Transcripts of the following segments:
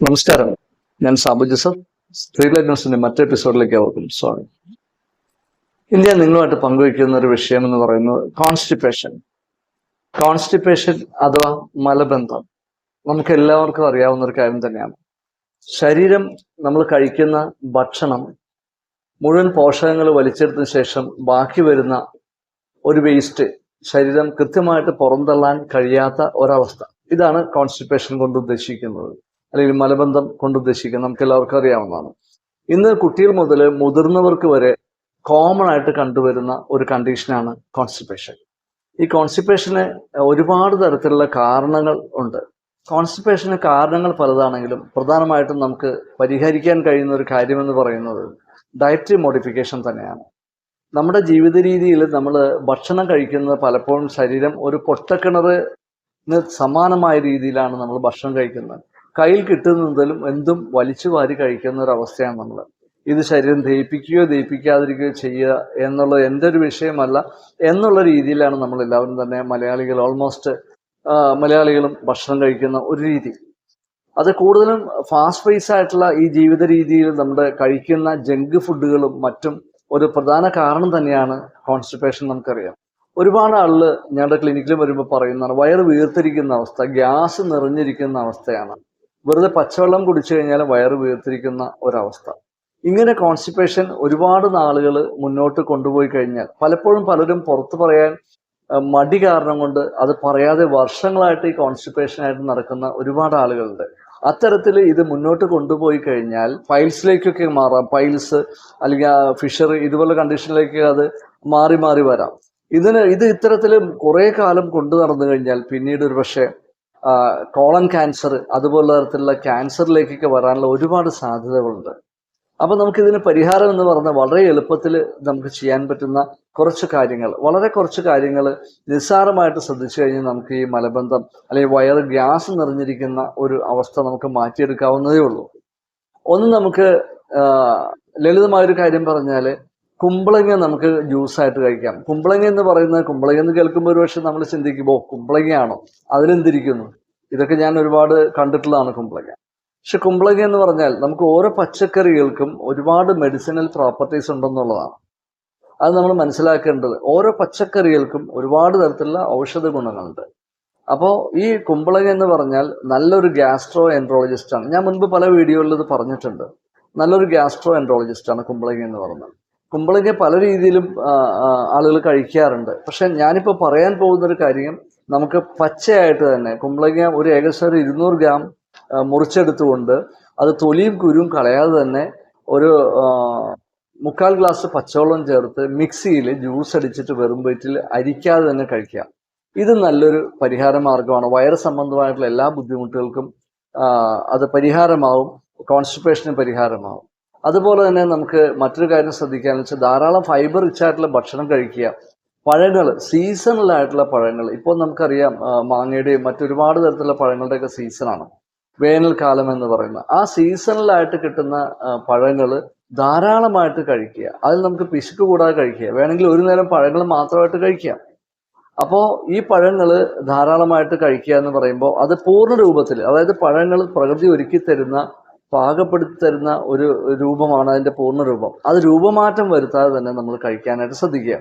നമസ്കാരം. ഞാൻ സാബു ജോസഫ് സ്ത്രീലൈറ്റ് ന്യൂസിന്റെ മറ്റു എപ്പിസോഡിലേക്ക് അവർക്കും സ്വാഗതം. ഇന്ത്യ നിങ്ങളുമായിട്ട് പങ്കുവയ്ക്കുന്ന ഒരു വിഷയം എന്ന് പറയുന്നത് കോൺസ്റ്റിപ്പേഷൻ കോൺസ്റ്റിപ്പേഷൻ അഥവാ മലബന്ധം. നമുക്ക് എല്ലാവർക്കും അറിയാവുന്ന ഒരു കാര്യം തന്നെയാണ്. ശരീരം നമ്മൾ കഴിക്കുന്ന ഭക്ഷണം മുഴുവൻ പോഷകങ്ങൾ വലിച്ചെടുത്തതിന് ശേഷം ബാക്കി വരുന്ന ഒരു വേസ്റ്റ് ശരീരം കൃത്യമായിട്ട് പുറന്തള്ളാൻ കഴിയാത്ത ഒരവസ്ഥ. ഇതാണ് കോൺസ്റ്റിപ്പേഷൻ കൊണ്ട് ഉദ്ദേശിക്കുന്നത്. അല്ലെങ്കിൽ മലബന്ധം കൊണ്ട് ഉദ്ദേശിക്കുന്നത് നമുക്ക് എല്ലാവർക്കും അറിയാവുന്നതാണ്. ഇന്ന് കുട്ടികൾ മുതൽ മുതിർന്നവർക്ക് വരെ കോമൺ ആയിട്ട് കണ്ടുവരുന്ന ഒരു കണ്ടീഷനാണ് കോൺസ്റ്റിപ്പേഷൻ ഈ കോൺസ്റ്റിപ്പേഷന് ഒരുപാട് തരത്തിലുള്ള കാരണങ്ങൾ ഉണ്ട്. കോൺസ്റ്റിപ്പേഷന് കാരണങ്ങൾ പലതാണെങ്കിലും പ്രധാനമായിട്ടും നമുക്ക് പരിഹരിക്കാൻ കഴിയുന്ന ഒരു കാര്യമെന്ന് പറയുന്നത് ഡയറ്ററി മോഡിഫിക്കേഷൻ തന്നെയാണ്. നമ്മുടെ ജീവിത രീതിയിൽ നമ്മൾ ഭക്ഷണം കഴിക്കുന്നത് പലപ്പോഴും ശരീരം ഒരു പൊട്ടക്കിണറിന് സമാനമായ രീതിയിലാണ് നമ്മൾ ഭക്ഷണം കഴിക്കുന്നത്. കയ്യിൽ കിട്ടുന്നതിലും എന്തും വലിച്ചു വാരി കഴിക്കുന്ന ഒരു അവസ്ഥയാണ് നമ്മൾ ഇത് ശരീരം ദഹിപ്പിക്കുകയോ ദഹിപ്പിക്കാതിരിക്കുകയോ ചെയ്യുക എന്നുള്ളത് എന്റെ ഒരു വിഷയമല്ല എന്നുള്ള രീതിയിലാണ് നമ്മൾ എല്ലാവരും തന്നെ മലയാളികൾ ഓൾമോസ്റ്റ് മലയാളികളും ഭക്ഷണം കഴിക്കുന്ന ഒരു രീതി. അത് കൂടുതലും ഫാസ്റ്റ് ഫേസ് ആയിട്ടുള്ള ഈ ജീവിത രീതിയിൽ നമ്മുടെ കഴിക്കുന്ന ജങ്ക് ഫുഡുകളും മറ്റും ഒരു പ്രധാന കാരണം തന്നെയാണ് കോൺസ്റ്റിപ്പേഷൻ നമുക്കറിയാം. ഒരുപാട് ആളുകൾ ഞങ്ങളുടെ ക്ലിനിക്കിൽ വരുമ്പോൾ പറയുന്നതാണ് വയറ് വീർത്തിരിക്കുന്ന അവസ്ഥ ഗ്യാസ് നിറഞ്ഞിരിക്കുന്ന അവസ്ഥയാണ്. വെറുതെ പച്ചവെള്ളം കുടിച്ചു കഴിഞ്ഞാൽ വയറ് വീർത്തിരിക്കുന്ന ഒരവസ്ഥ. ഇങ്ങനെ കോൺസ്റ്റിപ്പേഷൻ ഒരുപാട് നാളുകൾ മുന്നോട്ട് കൊണ്ടുപോയി കഴിഞ്ഞാൽ പലപ്പോഴും പലരും പുറത്തു പറയാൻ മടി കാരണം കൊണ്ട് അത് പറയാതെ വർഷങ്ങളായിട്ട് ഈ കോൺസ്റ്റിപ്പേഷനായിട്ട് നടക്കുന്ന ഒരുപാട് ആളുകളുണ്ട്. അത്തരത്തിൽ ഇത് മുന്നോട്ട് കൊണ്ടുപോയി കഴിഞ്ഞാൽ ഫൈൽസിലേക്കൊക്കെ മാറാം. പൈൽസ് അല്ലെങ്കിൽ ഫിഷറി ഇതുപോലെ കണ്ടീഷനിലേക്ക് അത് മാറി മാറി വരാം. ഇതിന് ഇത് ഇത്തരത്തിൽ കുറേ കാലം കൊണ്ടു നടന്നു കഴിഞ്ഞാൽ പിന്നീട് ഒരു പക്ഷേ കോളൻ ക്യാൻസർ അതുപോലെ തരത്തിലുള്ള ക്യാൻസറിലേക്കൊക്കെ വരാനുള്ള ഒരുപാട് സാധ്യതകളുണ്ട്. അപ്പോൾ നമുക്കിതിന് പരിഹാരം എന്ന് പറഞ്ഞാൽ വളരെ എളുപ്പത്തിൽ നമുക്ക് ചെയ്യാൻ പറ്റുന്ന കുറച്ച് കാര്യങ്ങൾ. വളരെ കുറച്ച് കാര്യങ്ങൾ നിസ്സാരമായിട്ട് ശ്രദ്ധിച്ചു കഴിഞ്ഞാൽ നമുക്ക് ഈ മലബന്ധം അല്ലെങ്കിൽ വയറ് ഗ്യാസ് നിറഞ്ഞിരിക്കുന്ന ഒരു അവസ്ഥ നമുക്ക് മാറ്റിയെടുക്കാവുന്നതേ ഉള്ളൂ. ഒന്ന് നമുക്ക് ലളിതമായൊരു കാര്യം പറഞ്ഞാൽ കുമ്പളങ്ങ നമുക്ക് ജ്യൂസായിട്ട് കഴിക്കാം. കുമ്പളങ്ങ എന്ന് പറയുന്നത് കുമ്പളങ്ങ എന്ന് കേൾക്കുമ്പോൾ ഒരു പക്ഷെ നമ്മൾ ചിന്തിക്കുമ്പോൾ കുമ്പളങ്ങയാണോ? അതിലെന്തിരിക്കുന്നു? ഇതൊക്കെ ഞാൻ ഒരുപാട് കണ്ടിട്ടുള്ളതാണ് കുമ്പളങ്ങ. പക്ഷെ കുമ്പളങ്ങ എന്ന് പറഞ്ഞാൽ നമുക്ക് ഓരോ പച്ചക്കറികൾക്കും ഒരുപാട് മെഡിസിനൽ പ്രോപ്പർട്ടീസ് ഉണ്ടെന്നുള്ളതാണ്. അത് നമ്മൾ മനസ്സിലാക്കേണ്ടത്. ഓരോ പച്ചക്കറികൾക്കും ഒരുപാട് തരത്തിലുള്ള ഔഷധ ഗുണങ്ങളുണ്ട്. അപ്പോൾ ഈ കുമ്പളങ്ങ എന്ന് പറഞ്ഞാൽ നല്ലൊരു ഗ്യാസ്ട്രോ എൻട്രോളജിസ്റ്റാണ് ഞാൻ മുൻപ് പല വീഡിയോകളിൽ ഇത് പറഞ്ഞിട്ടുണ്ട്. നല്ലൊരു ഗ്യാസ്ട്രോ എൻട്രോളജിസ്റ്റാണ് കുമ്പളങ്ങ എന്ന് പറയുന്നത്. കുമ്പളങ്ങ പല രീതിയിലും ആളുകൾ കഴിക്കാറുണ്ട്. പക്ഷെ ഞാനിപ്പോൾ പറയാൻ പോകുന്ന ഒരു കാര്യം നമുക്ക് പച്ചയായിട്ട് തന്നെ കുമ്പളങ്ങ ഒരു ഏകദേശം ഒരു ഇരുന്നൂറ് ഗ്രാം മുറിച്ചെടുത്തുകൊണ്ട് അത് തൊലിയും കുരുവും കളയാതെ തന്നെ ഒരു മുക്കാൽ ഗ്ലാസ് പച്ചവെള്ളം ചേർത്ത് മിക്സിയിൽ ജ്യൂസ് അടിച്ചിട്ട് വെറും വയറ്റിൽ അരിക്കാതെ തന്നെ കഴിക്കാം ഇത് നല്ലൊരു പരിഹാര മാർഗമാണ് വയറ് സംബന്ധമായിട്ടുള്ള എല്ലാ ബുദ്ധിമുട്ടുകൾക്കും അത് പരിഹാരമാവും കോൺസ്റ്റിപ്പേഷന് പരിഹാരമാവും. അതുപോലെ തന്നെ നമുക്ക് മറ്റൊരു കാര്യം ശ്രദ്ധിക്കാന്ന് വെച്ചാൽ ധാരാളം ഫൈബർ റിച്ച് ആയിട്ടുള്ള ഭക്ഷണം കഴിക്കുക. പഴങ്ങൾ സീസണൽ ആയിട്ടുള്ള പഴങ്ങൾ. ഇപ്പോൾ നമുക്കറിയാം മാങ്ങയുടെയും മറ്റൊരുപാട് തരത്തിലുള്ള പഴങ്ങളുടെയൊക്കെ സീസണാണ് വേനൽക്കാലം എന്ന് പറയുന്നത് ആ സീസണലായിട്ട് കിട്ടുന്ന പഴങ്ങൾ ധാരാളമായിട്ട് കഴിക്കുക. അതിൽ നമുക്ക് പിശുക്ക് കൂടാതെ കഴിക്കുക. വേണമെങ്കിൽ ഒരു നേരം പഴങ്ങൾ മാത്രമായിട്ട് കഴിക്കാം അപ്പോൾ ഈ പഴങ്ങൾ ധാരാളമായിട്ട് കഴിക്കുക എന്ന് പറയുമ്പോൾ അത് പൂർണ രൂപത്തിൽ അതായത് പഴങ്ങൾ പ്രകൃതി ഒരുക്കി തരുന്ന പാകപ്പെടുത്തി തരുന്ന ഒരു രൂപമാണ് അതിന്റെ പൂർണ രൂപം അത് രൂപമാറ്റം വരുത്താതെ തന്നെ നമ്മൾ കഴിക്കാനായിട്ട് ശ്രദ്ധിക്കുക.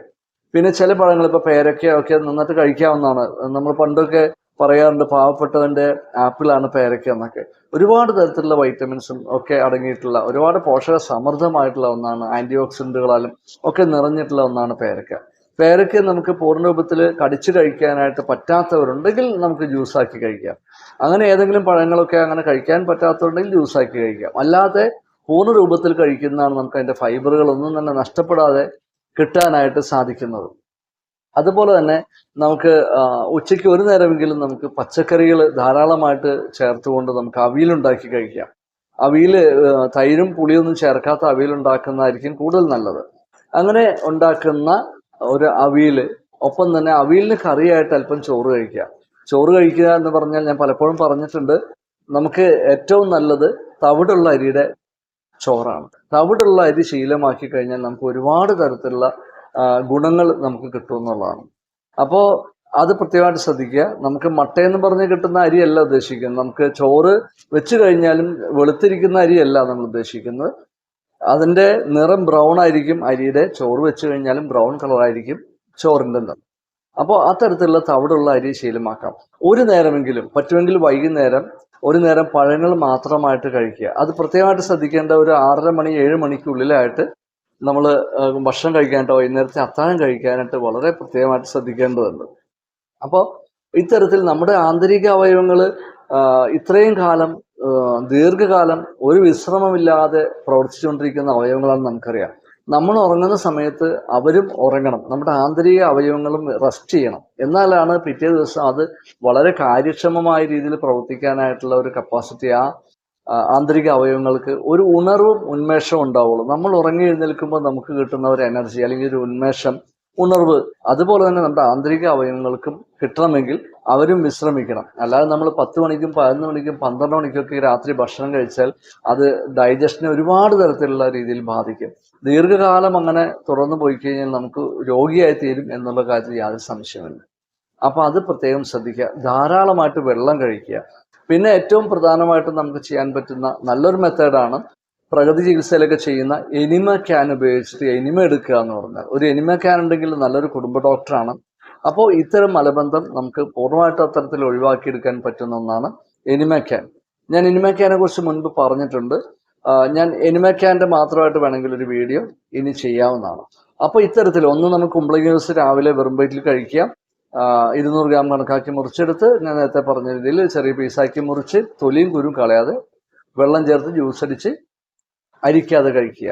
പിന്നെ ചില പഴങ്ങൾ ഇപ്പൊ പേരക്ക ഒക്കെ നന്നായിട്ട് കഴിക്കാവുന്നതാണ്. നമ്മൾ പണ്ടൊക്കെ പറയാറുണ്ട് പാവപ്പെട്ടവന്റെ ആപ്പിളാണ് പേരക്ക എന്നൊക്കെ. ഒരുപാട് തരത്തിലുള്ള വൈറ്റമിൻസും ഒക്കെ അടങ്ങിയിട്ടുള്ള ഒരുപാട് പോഷക സമൃദ്ധമായിട്ടുള്ള ഒന്നാണ് ആന്റി ഒക്കെ നിറഞ്ഞിട്ടുള്ള ഒന്നാണ് പേരക്ക. പേരയ്ക്ക നമുക്ക് പൂർണ രൂപത്തിൽ കടിച്ചു കഴിക്കാനായിട്ട് പറ്റാത്തവരുണ്ടെങ്കിൽ നമുക്ക് ജ്യൂസാക്കി കഴിക്കാം. അങ്ങനെ ഏതെങ്കിലും പഴങ്ങളൊക്കെ അങ്ങനെ കഴിക്കാൻ പറ്റാത്തവരുണ്ടെങ്കിൽ ജ്യൂസാക്കി കഴിക്കാം. അല്ലാതെ പൂർണ രൂപത്തിൽ കഴിക്കുന്നതാണ് നമുക്ക് അതിന്റെ ഫൈബറുകളൊന്നും തന്നെ നഷ്ടപ്പെടാതെ കിട്ടാനായിട്ട് സാധിക്കുന്നത്. അതുപോലെ തന്നെ നമുക്ക് ഉച്ചയ്ക്ക് ഒരു നേരമെങ്കിലും നമുക്ക് പച്ചക്കറികൾ ധാരാളമായിട്ട് ചേർത്തുകൊണ്ട് നമുക്ക് അവിയലുണ്ടാക്കി കഴിക്കാം. അവിയൽ തൈരും പുളിയൊന്നും ചേർക്കാത്ത അവിയലുണ്ടാക്കുന്നതായിരിക്കും കൂടുതൽ നല്ലത്. അങ്ങനെ ഉണ്ടാക്കുന്ന ഒരു അവിയൽ. ഒപ്പം തന്നെ അവിയലിന് കറിയായിട്ട് അല്പം ചോറ് കഴിക്കുക. ചോറ് കഴിക്കുക എന്ന് പറഞ്ഞാൽ ഞാൻ പലപ്പോഴും പറഞ്ഞിട്ടുണ്ട്. നമുക്ക് ഏറ്റവും നല്ലത് തവിടുള്ള അരിയുടെ ചോറാണ്. തവിടുള്ള അരി ശീലമാക്കി കഴിഞ്ഞാൽ നമുക്ക് ഒരുപാട് തരത്തിലുള്ള ഗുണങ്ങൾ നമുക്ക് കിട്ടും എന്നുള്ളതാണ്. അപ്പോൾ അത് പ്രത്യേകമായിട്ട് ശ്രദ്ധിക്കുക. നമുക്ക് മട്ടയെന്ന് പറഞ്ഞ് കിട്ടുന്ന അരിയല്ല ഉദ്ദേശിക്കുന്നത്. നമുക്ക് ചോറ് വെച്ച് കഴിഞ്ഞാലും വെളുത്തിരിക്കുന്ന അരിയല്ല നമ്മൾ ഉദ്ദേശിക്കുന്നത്. അതിന്റെ നിറം ബ്രൗൺ ആയിരിക്കും. അരിയുടെ ചോറ് വെച്ച് കഴിഞ്ഞാലും ബ്രൗൺ കളറായിരിക്കും ചോറിന്റെ നിറം. അപ്പോൾ അത്തരത്തിലുള്ള തവിടുള്ള അരി ശീലമാക്കാം. ഒരു നേരമെങ്കിലും പറ്റുമെങ്കിൽ വൈകുന്നേരം ഒരു നേരം പഴങ്ങൾ മാത്രമായിട്ട് കഴിക്കുക. അത് പ്രത്യേകമായിട്ട് ശ്രദ്ധിക്കേണ്ട ഒരു ആറര മണി ഏഴ് മണിക്കുള്ളിലായിട്ട് നമ്മൾ ഭക്ഷണം കഴിക്കാനായിട്ട് വൈകുന്നേരത്തെ അത്താഴം കഴിക്കാനായിട്ട് വളരെ പ്രത്യേകമായിട്ട് ശ്രദ്ധിക്കേണ്ടതുണ്ട്. അപ്പോൾ ഇത്തരത്തിൽ നമ്മുടെ ആന്തരിക അവയവങ്ങൾ ഇത്രയും കാലം ദീർഘകാലം ഒരു വിശ്രമമില്ലാതെ പ്രവർത്തിച്ചുകൊണ്ടിരിക്കുന്ന അവയവങ്ങളാണ് നമുക്കറിയാം. നമ്മൾ ഉറങ്ങുന്ന സമയത്ത് അവരും ഉറങ്ങണം. നമ്മുടെ ആന്തരിക അവയവങ്ങളും റെസ്റ്റ് ചെയ്യണം. എന്നാലാണ് പിറ്റേ ദിവസം അത് വളരെ കാര്യക്ഷമമായ രീതിയിൽ പ്രവർത്തിക്കാനായിട്ടുള്ള ഒരു കപ്പാസിറ്റി ആ ആന്തരിക അവയവങ്ങൾക്ക് ഒരു ഉണർവും ഉന്മേഷവും ഉണ്ടാവുള്ളൂ. നമ്മൾ ഉറങ്ങി എഴുന്നേൽക്കുമ്പോൾ നമുക്ക് കിട്ടുന്ന ഒരു എനർജി അല്ലെങ്കിൽ ഒരു ഉന്മേഷം ഉണർവ്. അതുപോലെ തന്നെ നമ്മുടെ ആന്തരിക അവയവങ്ങൾക്കും കിട്ടണമെങ്കിൽ അവരും വിശ്രമിക്കണം. അല്ലാതെ നമ്മൾ പത്ത് മണിക്കും പതിനൊന്ന് മണിക്കും പന്ത്രണ്ട് മണിക്കൊക്കെ രാത്രി ഭക്ഷണം കഴിച്ചാൽ അത് ഡൈജഷനെ ഒരുപാട് തരത്തിലുള്ള രീതിയിൽ ബാധിക്കും. ദീർഘകാലം അങ്ങനെ തുറന്നു പോയി കഴിഞ്ഞാൽ നമുക്ക് രോഗിയായി തീരും എന്നുള്ള കാര്യത്തിൽ യാതൊരു സംശയമില്ല അപ്പൊ അത് പ്രത്യേകം ശ്രദ്ധിക്കുക. ധാരാളമായിട്ട് വെള്ളം കഴിക്കുക. പിന്നെ ഏറ്റവും പ്രധാനമായിട്ടും നമുക്ക് ചെയ്യാൻ പറ്റുന്ന നല്ലൊരു മെത്തേഡാണ് പ്രകൃതി ചികിത്സയിലൊക്കെ ചെയ്യുന്ന എനിമ ക്യാൻ ഉപയോഗിച്ചിട്ട് എനിമ എടുക്കുക എന്ന് പറഞ്ഞാൽ ഒരു എനിമ ക്യാൻ ഉണ്ടെങ്കിൽ നല്ലൊരു കുടുംബ ഡോക്ടറാണ്. അപ്പോൾ ഇത്തരം മലബന്ധം നമുക്ക് പൂർണമായിട്ട് അത്തരത്തിൽ ഒഴിവാക്കിയെടുക്കാൻ പറ്റുന്ന ഒന്നാണ് എനിമ ക്യാൻ. ഞാൻ എനിമ ക്യാനെ കുറിച്ച് മുൻപ് പറഞ്ഞിട്ടുണ്ട്. ഞാൻ എനിമ ക്യാന്റെ മാത്രമായിട്ട് വേണമെങ്കിൽ ഒരു വീഡിയോ ഇനി ചെയ്യാവുന്നതാണ്. അപ്പോൾ ഇത്തരത്തിൽ ഒന്ന് നമുക്ക് കുമ്പളങ്ങി ജ്യൂസ് രാവിലെ വെറും വയറ്റിൽ കഴിക്കാം. ഇരുന്നൂറ് ഗ്രാം കണക്കാക്കി മുറിച്ചെടുത്ത് ഞാൻ നേരത്തെ പറഞ്ഞ രീതിയിൽ ചെറിയ പീസാക്കി മുറിച്ച് തൊലിയും കുരും കളയാതെ വെള്ളം ചേർത്ത് ജ്യൂസ് അടിച്ച് അരിക്കാതെ കഴിക്കുക.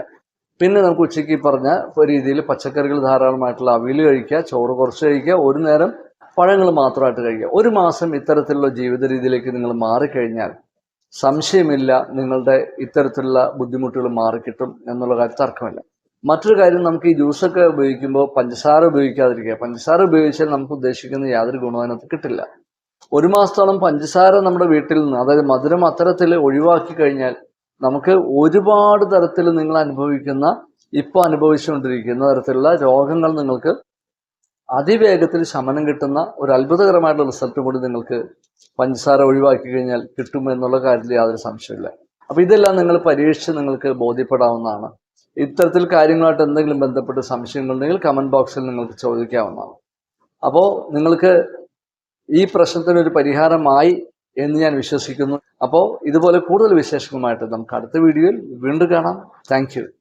പിന്നെ നമുക്ക് ഉച്ചയ്ക്ക് പറഞ്ഞ രീതിയിൽ പച്ചക്കറികൾ ധാരാളമായിട്ടുള്ള അവിയൽ കഴിക്കുക ചോറ് കുറച്ച് കഴിക്കുക ഒരു നേരം പഴങ്ങൾ മാത്രമായിട്ട് കഴിക്കുക. ഒരു മാസം ഇത്തരത്തിലുള്ള ജീവിത രീതിയിലേക്ക് നിങ്ങൾ മാറിക്കഴിഞ്ഞാൽ സംശയമില്ല നിങ്ങളുടെ ഇത്തരത്തിലുള്ള ബുദ്ധിമുട്ടുകൾ മാറിക്കിട്ടും എന്നുള്ള കാര്യം തർക്കമില്ല. മറ്റൊരു കാര്യം നമുക്ക് ഈ ജ്യൂസൊക്കെ ഉപയോഗിക്കുമ്പോൾ പഞ്ചസാര ഉപയോഗിക്കാതിരിക്കുക. പഞ്ചസാര ഉപയോഗിച്ചാൽ നമുക്ക് ഉദ്ദേശിക്കുന്ന യാതൊരു ഗുണവും അതിനകത്ത് കിട്ടില്ല. ഒരു മാസത്തോളം പഞ്ചസാര നമ്മുടെ വീട്ടിൽ നിന്ന് അതായത് മധുരം അത്തരത്തിൽ ഒഴിവാക്കി കഴിഞ്ഞാൽ നമുക്ക് ഒരുപാട് തരത്തിൽ നിങ്ങൾ അനുഭവിക്കുന്ന ഇപ്പൊ അനുഭവിച്ചുകൊണ്ടിരിക്കുന്ന തരത്തിലുള്ള രോഗങ്ങൾ നിങ്ങൾക്ക് അതിവേഗത്തിൽ ശമനം കിട്ടുന്ന ഒരു അത്ഭുതകരമായിട്ടുള്ള റിസൾട്ട് കൂടി നിങ്ങൾക്ക് പഞ്ചസാര ഒഴിവാക്കി കഴിഞ്ഞാൽ കിട്ടും എന്നുള്ള കാര്യത്തിൽ യാതൊരു സംശയമില്ല അപ്പൊ ഇതെല്ലാം നിങ്ങൾ പരീക്ഷിച്ച് നിങ്ങൾക്ക് ബോധ്യപ്പെടാവുന്നതാണ്. ഇത്തരത്തിൽ കാര്യങ്ങളായിട്ട് എന്തെങ്കിലും ബന്ധപ്പെട്ട് സംശയങ്ങളുണ്ടെങ്കിൽ കമന്റ് ബോക്സിൽ നിങ്ങൾക്ക് ചോദിക്കാവുന്നതാണ്. അപ്പോൾ നിങ്ങൾക്ക് ഈ പ്രശ്നത്തിന് ഒരു പരിഹാരമായി എന്ന് ഞാൻ വിശ്വസിക്കുന്നു. അപ്പോൾ ഇതുപോലെ കൂടുതൽ വിശേഷങ്ങളുമായിട്ട് നമുക്ക് അടുത്ത വീഡിയോയിൽ വീണ്ടും കാണാം. താങ്ക്